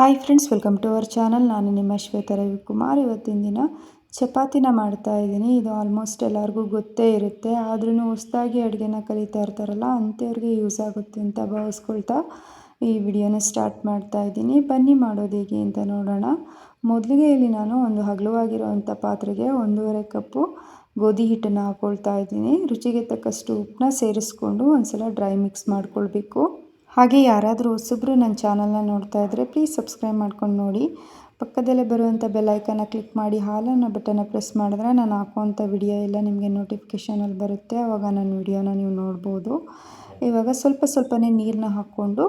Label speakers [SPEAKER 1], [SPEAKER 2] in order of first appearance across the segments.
[SPEAKER 1] Hi friends, welcome to our channel. ನಾನು ನಿಮ್ಮ ಶ್ವೇತಾ ರವಿಕುಮಾರ್. ಇವತ್ತಿನ ದಿನ ಚಪಾತಿನ ಮಾಡ್ತಾ ಇದ್ದೀನಿ. ಇದು ಆಲ್ಮೋಸ್ಟ್ ಎಲ್ಲರಿಗೂ ಗೊತ್ತೇ ಇರುತ್ತೆ. ಆದ್ರೂ ಹೊಸದಾಗಿ ಅಡುಗೆನ ಕಲಿತಾ ಇರ್ತಾರಲ್ಲ, ಅಂಥವ್ರಿಗೆ ಯೂಸ್ ಆಗುತ್ತೆ ಅಂತ ಭಾವಿಸ್ಕೊಳ್ತಾ ಈ ವಿಡಿಯೋನ ಸ್ಟಾರ್ಟ್ ಮಾಡ್ತಾ ಇದ್ದೀನಿ. ಬನ್ನಿ ಮಾಡೋದು ಹೇಗೆ ಅಂತ ನೋಡೋಣ. ಮೊದಲಿಗೆ ಇಲ್ಲಿ ನಾನು ಒಂದು ಹಗಲುವಾಗಿರೋವಂಥ ಪಾತ್ರೆಗೆ ಒಂದೂವರೆ ಕಪ್ಪು ಗೋಧಿ ಹಿಟ್ಟನ್ನು ಹಾಕ್ಕೊಳ್ತಾ ಇದ್ದೀನಿ. ರುಚಿಗೆ ತಕ್ಕಷ್ಟು ಉಪ್ಪನ್ನ ಸೇರಿಸ್ಕೊಂಡು ಒಂದು ಸಲ ಡ್ರೈ ಮಿಕ್ಸ್ ಮಾಡ್ಕೊಳ್ಬೇಕು. ಹಾಗೆ ಯಾರಾದರೂ ಹೊಸಬ್ರು ನನ್ನ ಚಾನಲ್ನ ನೋಡ್ತಾ ಇದ್ದರೆ ಪ್ಲೀಸ್ ಸಬ್ಸ್ಕ್ರೈಬ್ ಮಾಡ್ಕೊಂಡು ನೋಡಿ. ಪಕ್ಕದಲ್ಲೇ ಬರುವಂಥ ಬೆಲ್ಲೈಕನ್ನ ಕ್ಲಿಕ್ ಮಾಡಿ, ಹಾಲನ್ನು ಬಟನ್ನ ಪ್ರೆಸ್ ಮಾಡಿದ್ರೆ ನಾನು ಹಾಕುವಂಥ ವಿಡಿಯೋ ಎಲ್ಲ ನಿಮಗೆ ನೋಟಿಫಿಕೇಷನಲ್ಲಿ ಬರುತ್ತೆ. ಆವಾಗ ನನ್ನ ವಿಡಿಯೋನ ನೀವು ನೋಡ್ಬೋದು. ಇವಾಗ ಸ್ವಲ್ಪ ಸ್ವಲ್ಪನೇ ನೀರನ್ನ ಹಾಕ್ಕೊಂಡು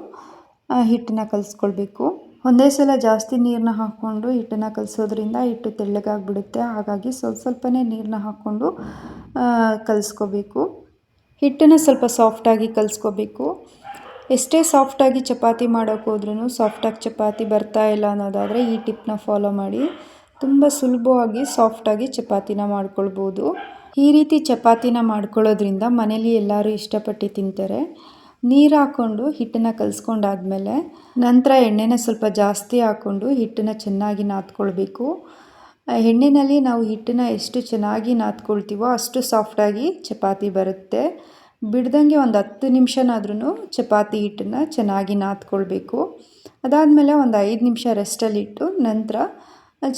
[SPEAKER 1] ಹಿಟ್ಟನ್ನ ಕಲಿಸ್ಕೊಳ್ಬೇಕು. ಒಂದೇ ಸಲ ಜಾಸ್ತಿ ನೀರನ್ನ ಹಾಕ್ಕೊಂಡು ಹಿಟ್ಟನ್ನು ಕಲಿಸೋದ್ರಿಂದ ಹಿಟ್ಟು ತೆಳ್ಳಗಾಗ್ಬಿಡುತ್ತೆ. ಹಾಗಾಗಿ ಸ್ವಲ್ಪ ಸ್ವಲ್ಪನೇ ನೀರನ್ನ ಹಾಕ್ಕೊಂಡು ಕಲಿಸ್ಕೋಬೇಕು. ಹಿಟ್ಟನ್ನು ಸ್ವಲ್ಪ ಸಾಫ್ಟಾಗಿ ಕಲಿಸ್ಕೋಬೇಕು. ಎಷ್ಟೇ ಸಾಫ್ಟಾಗಿ ಚಪಾತಿ ಮಾಡೋಕ್ಕೆ ಹೋದ್ರೂ ಸಾಫ್ಟಾಗಿ ಚಪಾತಿ ಬರ್ತಾ ಇಲ್ಲ ಅನ್ನೋದಾದರೆ ಈ ಟಿಪ್ನ ಫಾಲೋ ಮಾಡಿ. ತುಂಬ ಸುಲಭವಾಗಿ ಸಾಫ್ಟಾಗಿ ಚಪಾತಿನ ಮಾಡ್ಕೊಳ್ಬೋದು. ಈ ರೀತಿ ಚಪಾತಿನ ಮಾಡ್ಕೊಳ್ಳೋದ್ರಿಂದ ಮನೇಲಿ ಎಲ್ಲರೂ ಇಷ್ಟಪಟ್ಟು ತಿಂತಾರೆ. ನೀರು ಹಾಕ್ಕೊಂಡು ಹಿಟ್ಟನ್ನು ಕಲಿಸ್ಕೊಂಡಾದ್ಮೇಲೆ ನಂತರ ಎಣ್ಣೆನ ಸ್ವಲ್ಪ ಜಾಸ್ತಿ ಹಾಕ್ಕೊಂಡು ಹಿಟ್ಟನ್ನು ಚೆನ್ನಾಗಿ ನಾದ್ಕೊಳ್ಬೇಕು. ಎಣ್ಣೆಯಲ್ಲಿ ನಾವು ಹಿಟ್ಟನ್ನು ಎಷ್ಟು ಚೆನ್ನಾಗಿ ನಾದ್ಕೊಳ್ತೀವೋ ಅಷ್ಟು ಸಾಫ್ಟಾಗಿ ಚಪಾತಿ ಬರುತ್ತೆ. ಬಿಡ್ದಂಗೆ ಒಂದು ಹತ್ತು ನಿಮಿಷನಾದ್ರೂ ಚಪಾತಿ ಹಿಟ್ಟನ್ನು ಚೆನ್ನಾಗಿ ನಾದ್ಕೊಳ್ಬೇಕು. ಅದಾದಮೇಲೆ ಒಂದು ಐದು ನಿಮಿಷ ರೆಸ್ಟಲ್ಲಿಟ್ಟು ನಂತರ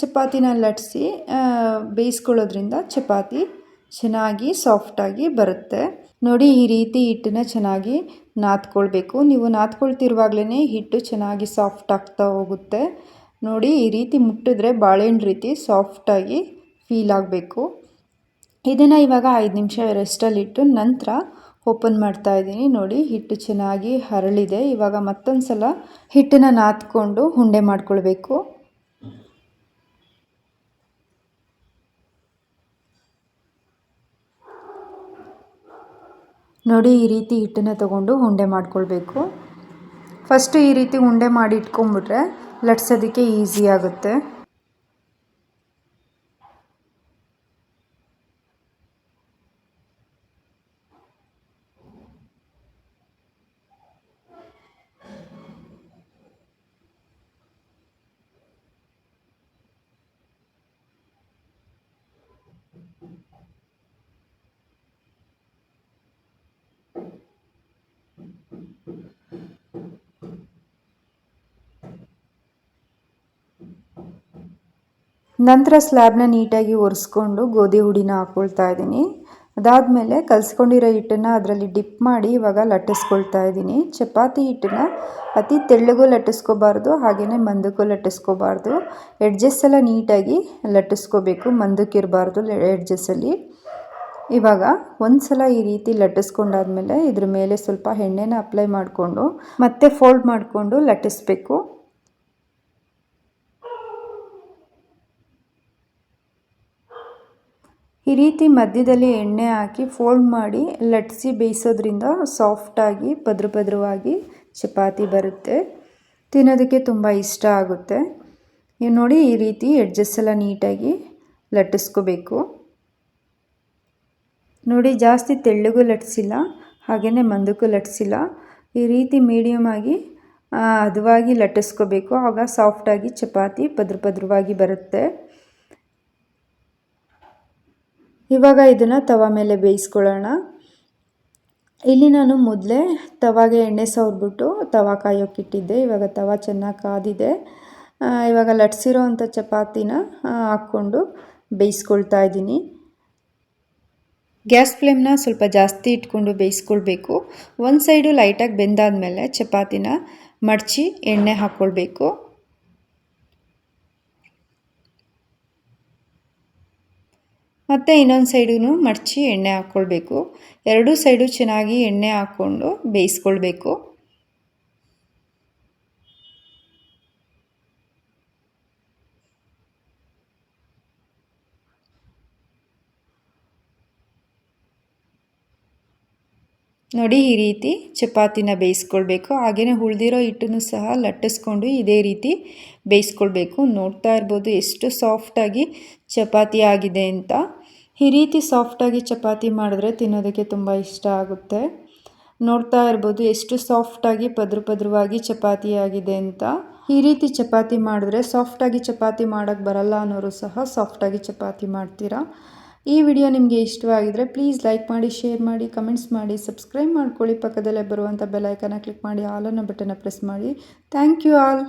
[SPEAKER 1] ಚಪಾತಿನ ಲಟ್ಟಿಸಿ ಬೇಯಿಸ್ಕೊಳ್ಳೋದ್ರಿಂದ ಚಪಾತಿ ಚೆನ್ನಾಗಿ ಸಾಫ್ಟಾಗಿ ಬರುತ್ತೆ. ನೋಡಿ ಈ ರೀತಿ ಹಿಟ್ಟನ್ನ ಚೆನ್ನಾಗಿ ನಾದ್ಕೊಳ್ಬೇಕು. ನೀವು ನಾದ್ಕೊಳ್ತಿರುವಾಗಲೇ ಹಿಟ್ಟು ಚೆನ್ನಾಗಿ ಸಾಫ್ಟ್ ಆಗ್ತಾ ಹೋಗುತ್ತೆ. ನೋಡಿ ಈ ರೀತಿ ಮುಟ್ಟಿದ್ರೆ ಬಾಳೆಹಣ್ಣು ರೀತಿ ಸಾಫ್ಟಾಗಿ ಫೀಲ್ ಆಗಬೇಕು. ಇದನ್ನು ಇವಾಗ ಐದು ನಿಮಿಷ ರೆಸ್ಟಲ್ಲಿಟ್ಟು ನಂತರ ಓಪನ್ ಮಾಡ್ತಾ ಇದ್ದೀನಿ. ನೋಡಿ, ಹಿಟ್ಟು ಚೆನ್ನಾಗಿ ಹರಳಿದೆ. ಇವಾಗ ಮತ್ತೊಂದು ಸಲ ಹಿಟ್ಟನ್ನು ನಾದ್ಕೊಂಡು ಉಂಡೆ ಮಾಡ್ಕೊಳ್ಬೇಕು. ನೋಡಿ, ಈ ರೀತಿ ಹಿಟ್ಟನ್ನು ತಗೊಂಡು ಉಂಡೆ ಮಾಡ್ಕೊಳ್ಬೇಕು. ಫಸ್ಟು ಈ ರೀತಿ ಉಂಡೆ ಮಾಡಿ ಇಟ್ಕೊಂಡ್ಬಿಟ್ರೆ ಲಟ್ಸೋದಕ್ಕೆ ಈಸಿ ಆಗುತ್ತೆ. ನಂತರ ಸ್ಲ್ಯಾಬ್ನ ನೀಟಾಗಿ ಒರೆಸ್ಕೊಂಡು ಗೋಧಿ ಹುಡಿನ ಹಾಕ್ಕೊಳ್ತಾ ಇದ್ದೀನಿ. ಅದಾದಮೇಲೆ ಕಲಿಸ್ಕೊಂಡಿರೋ ಹಿಟ್ಟನ್ನು ಅದರಲ್ಲಿ ಡಿಪ್ ಮಾಡಿ ಇವಾಗ ಲಟ್ಟಿಸ್ಕೊಳ್ತಾ ಇದ್ದೀನಿ. ಚಪಾತಿ ಹಿಟ್ಟನ್ನು ಅತಿ ತೆಳ್ಳಗೂ ಲಟ್ಟಿಸ್ಕೋಬಾರ್ದು ಹಾಗೆಯೇ ಮಂದಕ್ಕೂ ಲಟ್ಟಿಸ್ಕೋಬಾರ್ದು. ಎಡ್ಜಸ್ ಎಲ್ಲ ನೀಟಾಗಿ ಲಟ್ಟಿಸ್ಕೋಬೇಕು, ಮಂದಕ್ಕಿರಬಾರ್ದು ಎಡ್ಜಸ್ಸಲ್ಲಿ ಇವಾಗ ಒಂದು ಸಲ ಈ ರೀತಿ ಲಟ್ಟಿಸ್ಕೊಂಡಾದ್ಮೇಲೆ ಇದ್ರ ಮೇಲೆ ಸ್ವಲ್ಪ ಎಣ್ಣೆನ ಅಪ್ಲೈ ಮಾಡಿಕೊಂಡು ಮತ್ತೆ ಫೋಲ್ಡ್ ಮಾಡಿಕೊಂಡು ಲಟ್ಟಿಸ್ಬೇಕು. ಈ ರೀತಿ ಮಧ್ಯದಲ್ಲಿ ಎಣ್ಣೆ ಹಾಕಿ ಫೋಲ್ಡ್ ಮಾಡಿ ಲಟ್ಸಿ ಬೇಯಿಸೋದ್ರಿಂದ ಸಾಫ್ಟಾಗಿ ಪದ್ರ ಪದ್ರವಾಗಿ ಚಪಾತಿ ಬರುತ್ತೆ. ತಿನ್ನೋದಕ್ಕೆ ತುಂಬ ಇಷ್ಟ ಆಗುತ್ತೆ. ನೀವು ನೋಡಿ ಈ ರೀತಿ ಎಡ್ಜಸ್ ಎಲ್ಲ ನೀಟಾಗಿ ಲಟ್ಟಿಸ್ಕೋಬೇಕು. ನೋಡಿ ಜಾಸ್ತಿ ತೆಳ್ಳಗೂ ಲಟ್ಸಿಲ್ಲ ಹಾಗೆಯೇ ಮಂದಕ್ಕೂ ಲಟ್ಸಿಲ್ಲ ಈ ರೀತಿ ಮೀಡಿಯಮ್ ಆಗಿ ಹದವಾಗಿ ಲಟ್ಟಿಸ್ಕೋಬೇಕು. ಆಗ ಸಾಫ್ಟಾಗಿ ಚಪಾತಿ ಪದ್ರ ಪದ್ರವಾಗಿ ಬರುತ್ತೆ. ಇವಾಗ ಇದನ್ನು ತವಾ ಮೇಲೆ ಬೇಯಿಸ್ಕೊಳ್ಳೋಣ. ಇಲ್ಲಿ ನಾನು ಮೊದಲೇ ತವಾಗೆ ಎಣ್ಣೆ ಸವರ್ಬಿಟ್ಟು ತವಾ ಕಾಯೋಕ್ಕಿಟ್ಟಿದ್ದೆ ಇವಾಗ ತವಾ ಚೆನ್ನಾಗಿ ಕಾದಿದೆ. ಇವಾಗ ಲಟ್ಸಿರೋ ಅಂಥ ಚಪಾತಿನ ಹಾಕ್ಕೊಂಡು ಬೇಯಿಸ್ಕೊಳ್ತಾ ಇದ್ದೀನಿ. ಗ್ಯಾಸ್ ಫ್ಲೇಮ್ನ ಸ್ವಲ್ಪ ಜಾಸ್ತಿ ಇಟ್ಕೊಂಡು ಬೇಯಿಸ್ಕೊಳ್ಬೇಕು. ಒಂದು ಸೈಡು ಲೈಟಾಗಿ ಬೆಂದಾದ ಮೇಲೆ ಚಪಾತಿನ ಮಡಚಿ ಎಣ್ಣೆ ಹಾಕ್ಕೊಳ್ಬೇಕು. ಮತ್ತು ಇನ್ನೊಂದು ಸೈಡೂ ಮಡಚಿ ಎಣ್ಣೆ ಹಾಕ್ಕೊಳ್ಬೇಕು ಎರಡೂ ಸೈಡು ಚೆನ್ನಾಗಿ ಎಣ್ಣೆ ಹಾಕ್ಕೊಂಡು ಬೇಯಿಸ್ಕೊಳ್ಬೇಕು. ನೋಡಿ ಈ ರೀತಿ ಚಪಾತಿನ ಬೇಯಿಸ್ಕೊಳ್ಬೇಕು. ಹಾಗೆಯೇ ಉಳಿದಿರೋ ಹಿಟ್ಟನ್ನು ಸಹ ಲಟ್ಟಿಸ್ಕೊಂಡು ಇದೇ ರೀತಿ ಬೇಯಿಸ್ಕೊಳ್ಬೇಕು. ನೋಡ್ತಾ ಇರ್ಬೋದು ಎಷ್ಟು ಸಾಫ್ಟಾಗಿ ಚಪಾತಿ ಆಗಿದೆ ಅಂತ. ಈ ರೀತಿ ಸಾಫ್ಟಾಗಿ ಚಪಾತಿ ಮಾಡಿದ್ರೆ ತಿನ್ನೋದಕ್ಕೆ ತುಂಬ ಇಷ್ಟ ಆಗುತ್ತೆ. ನೋಡ್ತಾ ಇರ್ಬೋದು ಎಷ್ಟು ಸಾಫ್ಟಾಗಿ ಪದ್ರ ಪದ್ರವಾಗಿ ಚಪಾತಿ ಆಗಿದೆ ಅಂತ. ಈ ರೀತಿ ಚಪಾತಿ ಮಾಡಿದ್ರೆ ಸಾಫ್ಟಾಗಿ ಚಪಾತಿ ಮಾಡೋಕ್ಕೆ ಬರಲ್ಲ ಅನ್ನೋರು ಸಹ ಸಾಫ್ಟಾಗಿ ಚಪಾತಿ ಮಾಡ್ತೀರಾ. ಈ ವಿಡಿಯೋ ನಿಮಗೆ ಇಷ್ಟವಾಗಿದ್ರೆ ಪ್ಲೀಸ್ ಲೈಕ್ ಮಾಡಿ ಶೇರ್ ಮಾಡಿ ಕಮೆಂಟ್ಸ್ ಮಾಡಿ ಸಬ್ಸ್ಕ್ರೈಬ್ ಮಾಡ್ಕೊಳ್ಳಿ. ಪಕ್ಕದಲ್ಲೇ ಬರುವಂಥ ಬೆಲ್ಲೈಕನ್ನ ಕ್ಲಿಕ್ ಮಾಡಿ ಆಲ್ ಅನ್ನೋ ಬಟನ್ನ ಪ್ರೆಸ್ ಮಾಡಿ. Thank you all